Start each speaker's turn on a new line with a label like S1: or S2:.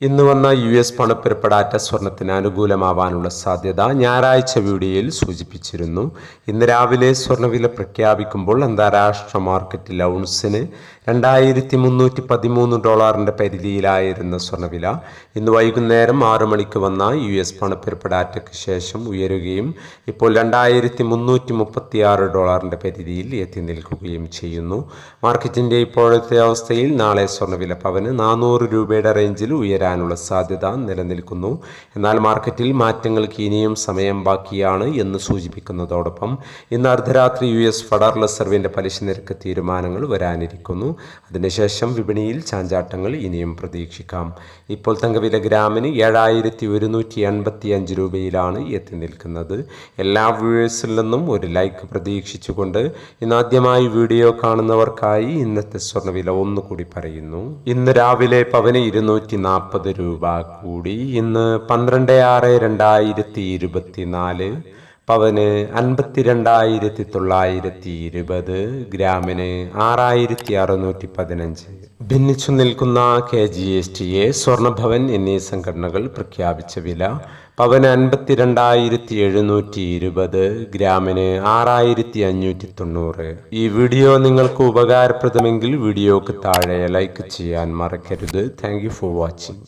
S1: ഇന്ന് വന്ന U S പണപ്പെരുപ്പടാറ്റ സ്വർണത്തിന് അനുകൂലമാവാനുള്ള സാധ്യത ഞായറാഴ്ച വീഡിയോയിൽ സൂചിപ്പിച്ചിരുന്നു. ഇന്ന് രാവിലെ സ്വർണവില പ്രഖ്യാപിക്കുമ്പോൾ അന്താരാഷ്ട്ര മാർക്കറ്റിൽ ഔൺസിന് രണ്ടായിരത്തി മുന്നൂറ്റി പതിമൂന്ന് ഡോളറിന്റെ പരിധിയിലായിരുന്ന സ്വർണവില ഇന്ന് വൈകുന്നേരം ആറു മണിക്ക് വന്ന യു എസ് പണപ്പെരുപ്പടാറ്റയ്ക്ക് ശേഷം ഉയരുകയും ഇപ്പോൾ രണ്ടായിരത്തി മുന്നൂറ്റി മുപ്പത്തി ആറ് ഡോളറിന്റെ പരിധിയിൽ എത്തി നിൽക്കുകയും ചെയ്യുന്നു. മാർക്കറ്റിന്റെ ഇപ്പോഴത്തെ അവസ്ഥയിൽ നാളെ സ്വർണവില പവന് നാനൂറ് രൂപയുടെ റേഞ്ചിൽ ഉയരാനുള്ള സാധ്യത നിലനിൽക്കുന്നു. എന്നാൽ മാർക്കറ്റിൽ മാറ്റങ്ങൾക്ക് ഇനിയും സമയം ബാക്കിയാണ് എന്ന് സൂചിപ്പിക്കുന്നതോടൊപ്പം ഇന്ന് അർദ്ധരാത്രി യു എസ് ഫെഡറൽ റിസർവിന്റെ പലിശ നിരക്ക് തീരുമാനങ്ങൾ വരാനിരിക്കുന്നു. അതിനുശേഷം വിപണിയിൽ ചാഞ്ചാട്ടങ്ങൾ ഇനിയും പ്രതീക്ഷിക്കാം. ഇപ്പോൾ തങ്കവില ഗ്രാമിന് ഏഴായിരത്തി ഒരുന്നൂറ്റി എൺപത്തി അഞ്ച് രൂപയിലാണ് എത്തി നിൽക്കുന്നത്. എല്ലാ വ്യൂവേഴ്സിൽ നിന്നും ഒരു ലൈക്ക് പ്രതീക്ഷിച്ചുകൊണ്ട് ഇന്ന് ആദ്യമായി വീഡിയോ കാണുന്നവർക്കായി ഇന്നത്തെ സ്വർണവില ഒന്നുകൂടി പറയുന്നു. ഇന്ന് രാവിലെ പവന് ഇരുന്നൂറ്റി നാൽപ്പത് രൂപ കൂടി. ഇന്ന് പന്ത്രണ്ട് ആറ് രണ്ടായിരത്തി ഇരുപത്തിനാല് പവന് അൻപത്തിരണ്ടായിരത്തി തൊള്ളായിരത്തി ഇരുപത് ഗ്രാമിന് ആറായിരത്തി അറുന്നൂറ്റി പതിനഞ്ച് ഭിന്നിച്ചു നിൽക്കുന്ന K G S T A Swarnabhavan എന്നീ സംഘടനകൾ പ്രഖ്യാപിച്ച വില പവന് അൻപത്തിരണ്ടായിരത്തി എഴുന്നൂറ്റി ഇരുപത് ഗ്രാമിന് ആറായിരത്തി അഞ്ഞൂറ്റി തൊണ്ണൂറ് ഈ വീഡിയോ നിങ്ങൾക്ക് ഉപകാരപ്രദമെങ്കിൽ വീഡിയോക്ക് താഴെ ലൈക്ക് ചെയ്യാൻ മറക്കരുത്. Thank for watching.